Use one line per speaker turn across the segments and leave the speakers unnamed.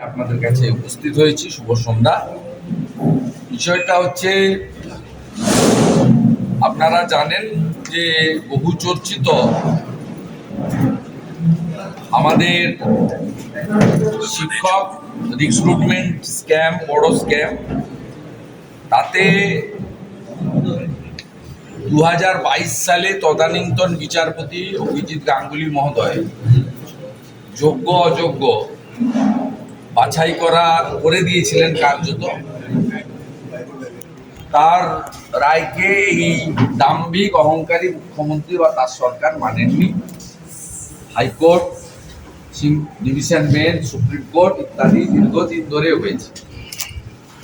আপনাদের কাছে উপস্থিত হয়েছি। শুভ সন্ধ্যা। বিষয়টা হচ্ছে, আপনারা জানেন যে বহু চর্চিত আমাদের শিক্ষক রিক্রুটমেন্ট স্ক্যাম বড় স্ক্যাম তাতে দু হাজার বাইশ সালে তদানীন্তন বিচারপতি অভিজিৎ গাঙ্গুলি মহোদয়, যোগ্য অযোগ্য বাছাই করা করে দিয়েছিলেন কার্যত। তার রায়কে এই দাম্ভিক অহংকারী মুখ্যমন্ত্রী বা তার সরকার মানেননি। High court division bench, supreme court ইত্যাদি দীর্ঘদিন ধরে হয়েছে।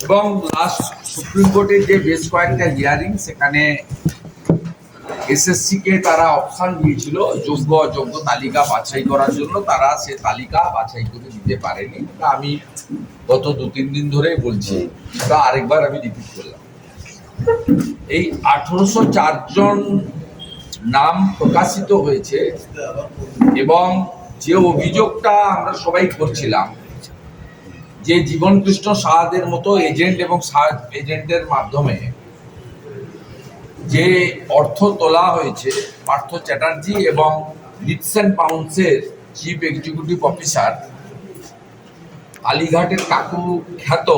এবং লাস্ট সুপ্রিম কোর্টের যে বেশ কয়েকটা হিয়ারিং সেখানে এসএসসিকে তারা অপশন দিয়েছিল, যোগ্য অযোগ্য তালিকা বাছাই করার জন্য। তারা সে তালিকা বাছাই করে দিতে পারেনি। তা আমি গত দু তিন দিন ধরে বলছি। তা আরেকবার আমি রিপিট করলাম। এই আঠারোশো জন নাম প্রকাশিত হয়েছে এবং যে অভিযোগটা আমরা সবাই করছিলাম, যে জীবন কৃষ্ণ সাহাদের মতো এজেন্ট এবং এজেন্টের মাধ্যমে যে অর্থ তোলা হয়েছে, পার্থ চ্যাটার্জি এবং লিপস অ্যান্ড পাউন্সের চিফ এক্সিকিউটিভ অফিসার আলিঘাটের কাকু খ্যাত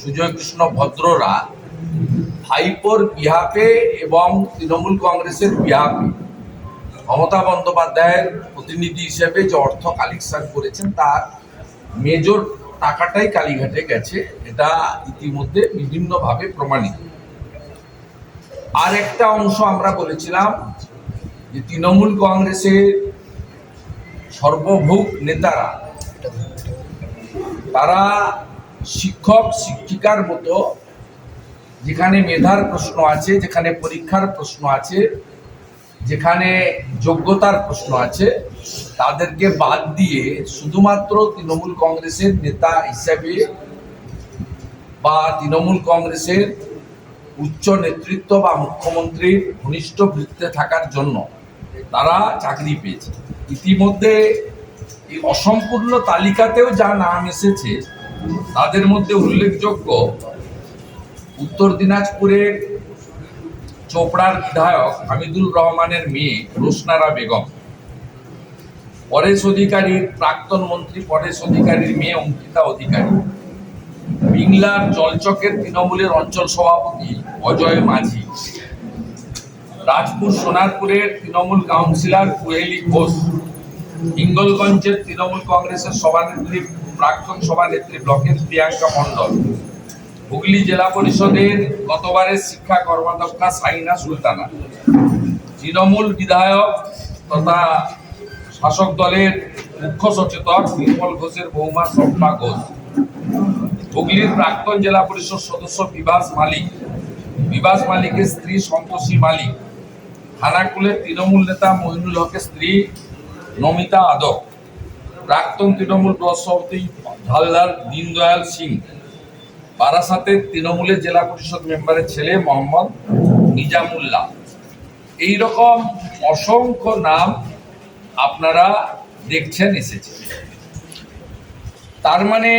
সুজয় কৃষ্ণ ভদ্ররা ভাইপোর বিহাফে এবং তৃণমূল কংগ্রেসের বিহাফে মমতা বন্দ্যোপাধ্যায়ের প্রতিনিধি হিসেবে যে অর্থ কালেকশন করেছেন, তার মেজর টাকাটাই কালীঘাটে গেছে। এটা ইতিমধ্যে বিভিন্নভাবে প্রমাণিত। আর একটা অংশ আমরা বলেছিলাম যে তৃণমূল কংগ্রেসের সর্বভৌক নেতারা, তারা শিক্ষক, শিক্ষিকার মতো, যেখানে মেধার প্রশ্ন আছে, যেখানে পরীক্ষার প্রশ্ন আছে, যেখানে যোগ্যতার প্রশ্ন আছে, তাদেরকে বাদ দিয়ে শুধুমাত্র তৃণমূল কংগ্রেসের নেতা হিসাবে বা তৃণমূল কংগ্রেসের উচ্চ নেতৃত্ব বা মুখ্যমন্ত্রীর ঘনিষ্ঠ বৃত্তে থাকার জন্য তারা চাকরি পেয়েছে। ইতিমধ্যে এই অসম্পূর্ণ তালিকাতেও যা নাম এসেছে, তাদের মধ্যে উল্লেখযোগ্য উত্তর দিনাজপুরের চোপড়ার বিধায়ক হামিদুল রহমানের মেয়ে রোশনারা বেগম। পরেশ অধিকারীর প্রাক্তন মন্ত্রী পরেশ অধিকারীর মেয়ে অঙ্কিতা অধিকারী। বিংলার জলচকের তৃণমূলের অঞ্চল সভাপতি অজয় মাঝি। রাজপুর সোনারপুরের তৃণমূল কাউন্সিলর কুহেলি ঘোষ। হিঙ্গলগঞ্জের তৃণমূল কংগ্রেসের সভানেত্রী, প্রাক্তন সভানেত্রী ব্লকের প্রিয়াঙ্কা মণ্ডল। হুগলি জেলা পরিষদের গতবারের শিক্ষা কর্মাধ্যক্ষা সাইনা সুলতানা। তৃণমূল বিধায়ক তথা শাসক দলের মুখ্য সচেতক নির্মল ঘোষের বৌমা স্বপ্না ঘোষ। হুগলির প্রাক্তন জেলা পরিষদ সদস্য বিভাস মালিক। বিভাস মালিকের স্ত্রী সন্তোষী মালিক। খানাকুলের তৃণমূল নেতা মইনুল হকের স্ত্রী নমিতা আদক। প্রাক্তন তৃণমূল ব্লক সভাপতি ঝালদার দীনদয়াল সিং। বারাসাতের তৃণমূলের জেলা পরিষদ মেম্বারের ছেলে মোহাম্মদ নিজামুল্লাহ। এই রকম অসংখ্য নাম আপনারা দেখছেন এসেছে তার মানে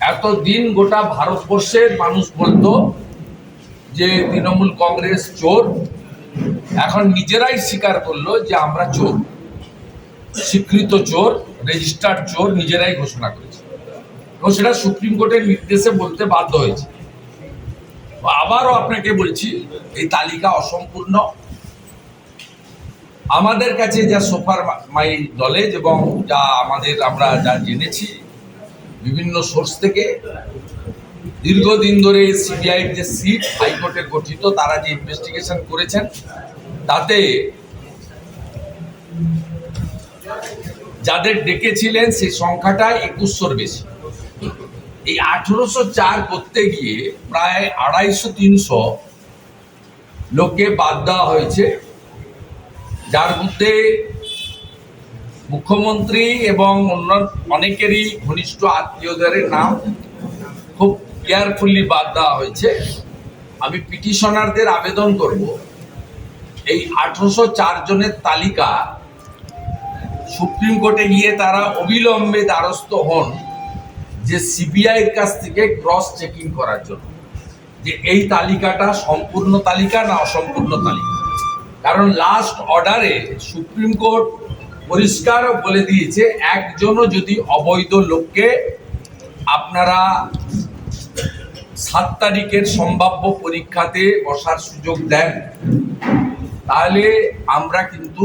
এতদিন গোটা ভারতবর্ষের মানুষ বলতো যে তৃণমূল কংগ্রেস চোর। এখন নিজেরাই স্বীকার করল যে আমরা চোর। স্বীকৃত চোর, রেজিস্টার্ড চোর নিজেরাই ঘোষণা করেছে। এবং সেটা সুপ্রিম কোর্টের নির্দেশে বলতে বাধ্য হয়েছে। আবারও আপনাকে বলছি, এই তালিকা অসম্পূর্ণ। আমাদের কাছে যা সোফার মাই নলেজ এবং যা আমাদের আমরা যা জেনেছি বিভিন্ন সোর্স থেকে দীর্ঘদিন ধরে সিবিআই যে সিট হাইকোর্টে গঠিত, তারা যে ইনভেস্টিগেশন করেছেন, তাতে যাদের ডেকেছিলেন সেই সংখ্যাটা একুশশোর বেশি। এই আঠেরোশো চার করতে গিয়ে প্রায় আড়াইশো তিনশো লোককে বাদ দেওয়া হয়েছে, যার মধ্যে মুখ্যমন্ত্রী এবং অন্য অনেকেরই ঘনিষ্ঠ আত্মীয়দের নাম খুব কেয়ারফুলি বাদ দেওয়া হয়েছে। আমি পিটিশনারদের আবেদন করব। এই আঠারোশো চার জনের তালিকা সুপ্রিম কোর্টে গিয়ে তারা অবিলম্বে দ্বারস্থ হন যে সিবিআইয়ের কাছ থেকে ক্রস চেকিং করার জন্য। যে এই তালিকাটা সম্পূর্ণ তালিকা না অসম্পূর্ণ তালিকা। কারণ লাস্ট অর্ডারে সুপ্রিম কোর্ট পরিষ্কার বলে দিয়েছে, একজনও যদি অবৈধ লোককে আপনারা সাত তারিখের সম্ভাব্য পরীক্ষাতে বসার সুযোগ দেন, তাহলে আমরা কিন্তু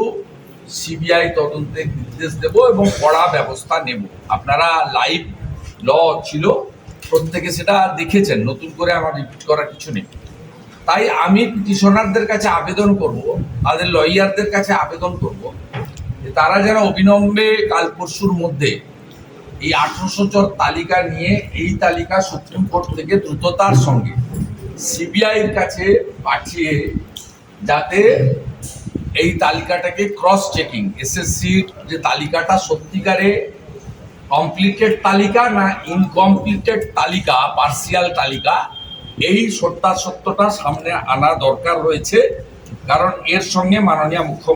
সিবিআই তদন্তের নির্দেশ দেব এবং কড়া ব্যবস্থা নেব। আপনারা লাইভ ল ছিল, প্রত্যেকে সেটা দেখেছেন, নতুন করে আমার রিপিট করার কিছু নেই। তাই আমি পিটিশনারদের কাছে আবেদন করব, তাদের লয়ারদের কাছে আবেদন করব যে তারা যেন অবিলম্বে কাল পরশুর মধ্যে এই আঠারোশো চর তালিকা নিয়ে এই তালিকা সুপ্রিম কোর্ট থেকে দ্রুততার সঙ্গে সিবিআইয়ের কাছে পাঠিয়ে যাতে এই তালিকাটাকে ক্রস চেকিং এসএসসির যে তালিকাটা সত্যিকারে কমপ্লিটেড তালিকা না ইনকমপ্লিটেড তালিকা পার্সিয়াল তালিকা, এই সত্যাসত্যটা সামনে আনা দরকার রয়েছে। কারণ এর সঙ্গে মাননীয় মুখ্যমন্ত্রী